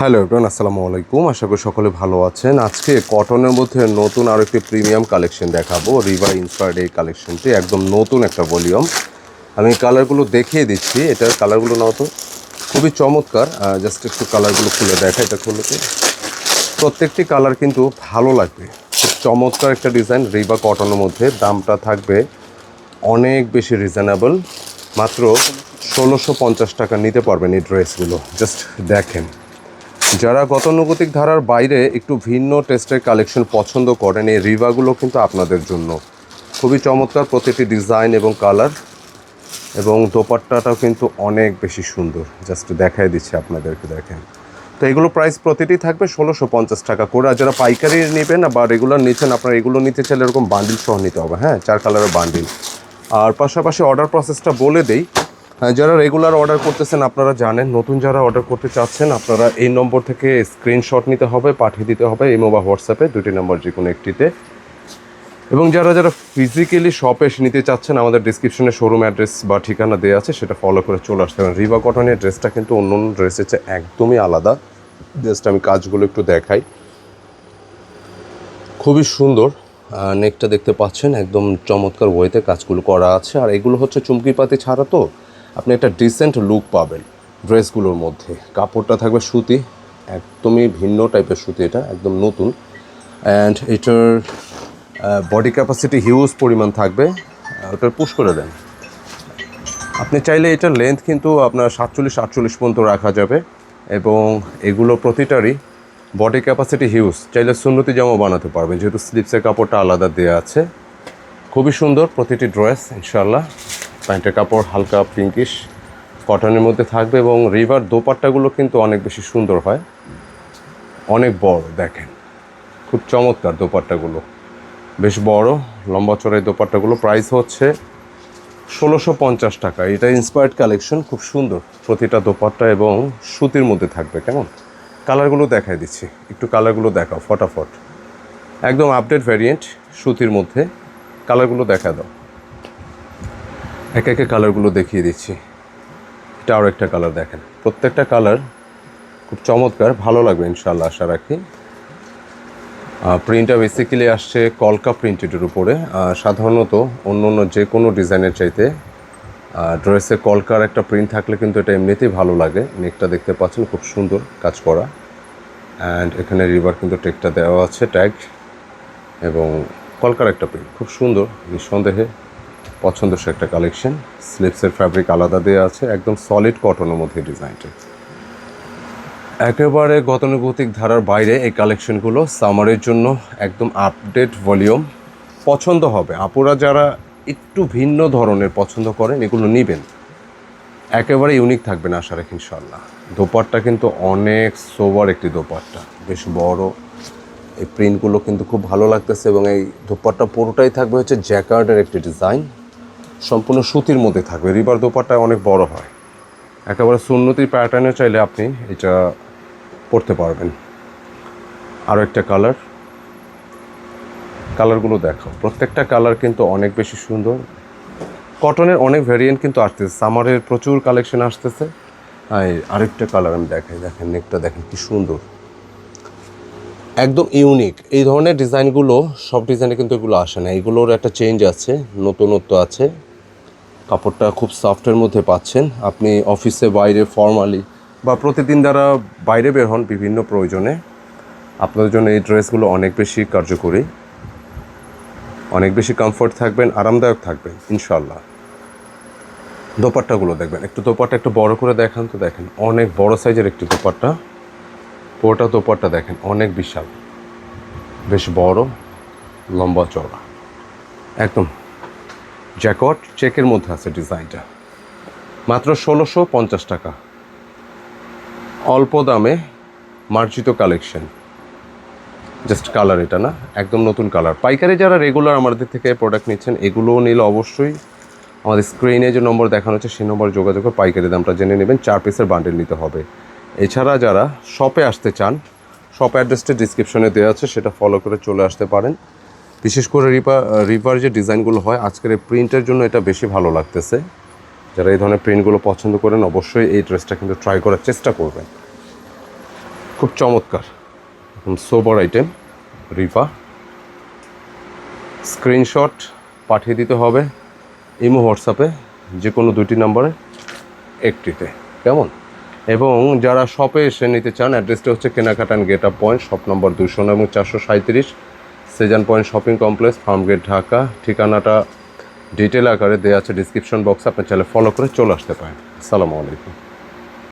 Hello everyone, আসসালামু আলাইকুম। আশা করি সকলে ভালো আছেন। আজকে কটনের মধ্যে নতুন আরও একটি প্রিমিয়াম কালেকশন দেখাবো। রিভার ইন্সপায়ার্ড এই কালেকশনটি একদম নতুন একটা ভলিউম আমি কালারগুলো দেখিয়ে দিচ্ছি। এটার কালারগুলো নাও তো। খুবই চমৎকার। জাস্ট একটু কালারগুলো খুলে দেখা এটা খুলে। প্রত্যেকটি কালার কিন্তু ভালো লাগবে। খুব চমৎকার একটা ডিজাইন রিবা কটনের মধ্যে। দামটা থাকবে অনেক বেশি রিজনেবল মাত্র ষোলোশো পঞ্চাশ টাকা নিতে পারবেন এই ড্রেসগুলো জাস্ট দেখেন। যারা গতানুগতিক ধারার বাইরে একটু ভিন্ন টেস্টের কালেকশন পছন্দ করেন, এই রিভাগুলো কিন্তু আপনাদের জন্য। খুবই চমৎকার প্রতিটি ডিজাইন এবং কালার এবং দোপাট্টাটাও কিন্তু অনেক বেশি সুন্দর। জাস্ট দেখাই দিচ্ছে আপনাদেরকে, দেখেন। তো এগুলো প্রাইস প্রতিটি থাকবে ষোলোশো পঞ্চাশ টাকা করে। আর যারা পাইকারি নেবেন বা রেগুলার নিচ্ছেন, আপনারা এগুলো নিতে চাইলে এরকম বান্ডিল সহ নিতে হবে হ্যাঁ? চার কালারের বান্ডিল আর পাশাপাশি অর্ডার প্রসেসটা বলে দেই যারা রেগুলার অর্ডার করতেছেন, আপনারা জানেন, নতুন যারা অর্ডার করতে চাচ্ছেন, আপনারা এই নম্বর থেকে স্ক্রিনশট নিতে হবে, পাঠিয়ে দিতে হবে ইমো বা হোয়াটসঅ্যাপে দুটি নম্বর যে কোনো একটিতে। এবং যারা যারা ফিজিক্যালি শপে এসে নিতে চাচ্ছেন, আমাদের ডিসক্রিপশনে শোরুম অ্যাড্রেস বা ঠিকানা দেওয়া আছে, সেটা ফলো করে চলে আসতে পারেন। রিবা কটনের ড্রেসটা কিন্তু অন্য অন্য ড্রেসের চেয়ে একদমই আলাদা। ড্রেসটা আমি কাজগুলো একটু দেখাই। খুবই সুন্দর নেকটা দেখতে পাচ্ছেন, একদম চমৎকার ওয়েতে কাজগুলো করা আছে। আর এগুলো হচ্ছে চুমকি পাতি ছাড়া তো আপনি একটা ডিসেন্ট লুক পাবেন ড্রেসগুলোর মধ্যে। কাপড়টা থাকবে সুতি, একদমই ভিন্ন টাইপের সুতি এটা, একদম নতুন। অ্যান্ড এটার বডি ক্যাপাসিটি হিউজ পরিমাণ থাকবে। ওটার পুশ করে দেন। আপনি চাইলে এটার লেন্থ কিন্তু আপনার সাতচল্লিশ, আটচল্লিশ পর্যন্ত রাখা যাবে। এবং এগুলো প্রতিটারই বডি ক্যাপাসিটি হিউজ চাইলে সুন্নতি জামা বানাতে পারবেন, যেহেতু স্লিপসের কাপড়টা আলাদা দেওয়া আছে। খুবই সুন্দর প্রতিটি ড্রেস ইনশাল্লাহ প্যান্টের কাপড়, হালকা পিঙ্কিশ কটনের মধ্যে থাকবে এবং রিভার দোপাট্টাগুলো কিন্তু অনেক বেশি সুন্দর হয়। অনেক বড়, দেখেন। খুব চমৎকার দোপাট্টাগুলো। বেশ বড়, লম্বা চড়াই দোপাট্টাগুলো। প্রাইস হচ্ছে ষোলোশো পঞ্চাশ টাকা। এটা ইন্সপায়ার্ড কালেকশন খুব সুন্দর। প্রতিটা দোপাট্টা এবং সুতির মধ্যে থাকবে, কেমন? কালারগুলো দেখাই দিচ্ছি। একটু কালারগুলো দেখাও, ফটাফট। একদম আপডেট ভ্যারিয়েন্ট সুতির মধ্যে। কালারগুলো দেখা দাও। একে একে কালারগুলো দেখিয়ে দিচ্ছি। এটা আরও একটা কালার দেখেন। প্রত্যেকটা কালার খুব চমৎকার, ভালো লাগবে ইনশাল্লাহ আশা রাখি। প্রিন্টটা বেসিক্যালি আসছে কলকা প্রিন্টেডের উপরে। সাধারণত অন্য অন্য যে কোনো ডিজাইনের চাইতে ড্রেসে কলকার একটা প্রিন্ট থাকলে কিন্তু এটা এমনিতেই ভালো লাগে। নেকটা দেখতে পাচ্ছেন, খুব সুন্দর কাজ করা। অ্যান্ড এখানে রিভার কিন্তু টেকটা দেওয়া আছে ট্যাগ এবং কলকার একটা প্রিন্ট খুব সুন্দর, নিঃসন্দেহে। পছন্দসই একটা কালেকশন স্লিপসের ফ্যাব্রিক আলাদা দেওয়া আছে, একদম সলিড কটনের মধ্যে ডিজাইনটা একেবারে গতানুগতিক ধারার বাইরে এই কালেকশনগুলো সামারের জন্য একদম আপডেট ভলিউম পছন্দ হবে। আপুরা যারা একটু ভিন্ন ধরনের পছন্দ করেন, এগুলো নেবেন। একেবারে ইউনিক থাকবেন আশা রাখি ইনশাল্লাহ দোপাট্টা কিন্তু অনেক সোবার একটি দোপাট্টা। বেশ বড়। এই প্রিন্টগুলো কিন্তু খুব ভালো লাগতেছে এবং এই দোপাট্টা পুরোটাই থাকবে হচ্ছে জ্যাকার্ডের একটি ডিজাইন সম্পূর্ণ সুতির মধ্যে থাকবে। রিবার দোপাট্টা অনেক বড় হয়। একেবারে সুন্নতির প্যাটার্নে চাইলে আপনি এটা পড়তে পারবেন। আরও একটা কালার কালারগুলো দেখো। প্রত্যেকটা কালার কিন্তু অনেক বেশি সুন্দর। কটনের অনেক ভ্যারিয়েন্ট কিন্তু আসতেছে। সামারের প্রচুর কালেকশন আসতেছে। আর আরেকটা কালার আমি দেখাই। দেখেন নেকটা দেখেন কি সুন্দর। একদম ইউনিক এই ধরনের ডিজাইনগুলো সব ডিজাইনে কিন্তু এগুলো আসে না। এগুলোর একটা চেঞ্জ আছে, নতুনত্ব আছে। কাপড়টা খুব সফটের মধ্যে পাচ্ছেন। আপনি অফিসে বাইরে ফর্মালি বা প্রতিদিন দ্বারা বাইরে বের হন বিভিন্ন প্রয়োজনে, আপনাদের জন্য এই ড্রেসগুলো অনেক বেশি কার্যকরী, অনেক বেশি কমফোর্ট থাকবেন, আরামদায়ক থাকবেন ইনশাল্লাহ দোপাট্টাগুলো দেখবেন, একটু দোপাট্টা একটু বড় করে দেখান তো দেখেন, অনেক বড় সাইজের একটি দোপাট্টা। পুরোটা দোপাট্টা দেখেন, অনেক বিশাল, বেশ বড়, লম্বা চওড়া, একদম জ্যাকট চেকের মধ্যে আছে ডিজাইনটা। মাত্র ষোলোশো পঞ্চাশ টাকা। অল্প দামে মার্জিত কালেকশন। জাস্ট কালার এটা না, একদম নতুন কালার। পাইকারি যারা রেগুলার আমাদের থেকে প্রোডাক্ট নিচ্ছেন, এগুলোও নিলে অবশ্যই আমাদের স্ক্রিনে যে নম্বর দেখানো হচ্ছে সেই নম্বর যোগাযোগ করে পাইকারি দামটা জেনে নেবেন, চার পিসের বান্ডেল নিতে হবে। এছাড়া যারা শপে আসতে চান শপ অ্যাড্রেসটা ডিসক্রিপশনে দেওয়া আছে, সেটা ফলো করে চলে আসতে পারেন। বিশেষ করে রিপা রিভার যে ডিজাইনগুলো হয়, আজকের এই প্রিন্টের জন্য এটা বেশি ভালো লাগতেছে। যারা এই ধরনের প্রিন্টগুলো পছন্দ করেন, অবশ্যই এই ড্রেসটা কিন্তু ট্রাই করার চেষ্টা করবেন। খুব চমৎকার। সোবার আইটেম রিফা স্ক্রিনশট পাঠিয়ে দিতে হবে ইমো হোয়াটসঅ্যাপে যে কোনো দুটি নম্বরে, একটিতে। কেমন? এবং যারা শপে এসে নিতে চান অ্যাড্রেসটা হচ্ছে কেনাকাটান গেট আপ পয়েন্ট শপ নম্বর দুশো এবং চারশো সাঁত্রিশ Sezan point shopping complex Farmgate Dhaka. ঠিকানাটা ডিটেল আকারে দেওয়া আছে ডিসক্রিপশন বক্সে, আপনার চাইলে ফলো করে চলে আসতে পারেন। আসসালামু আলাইকুম।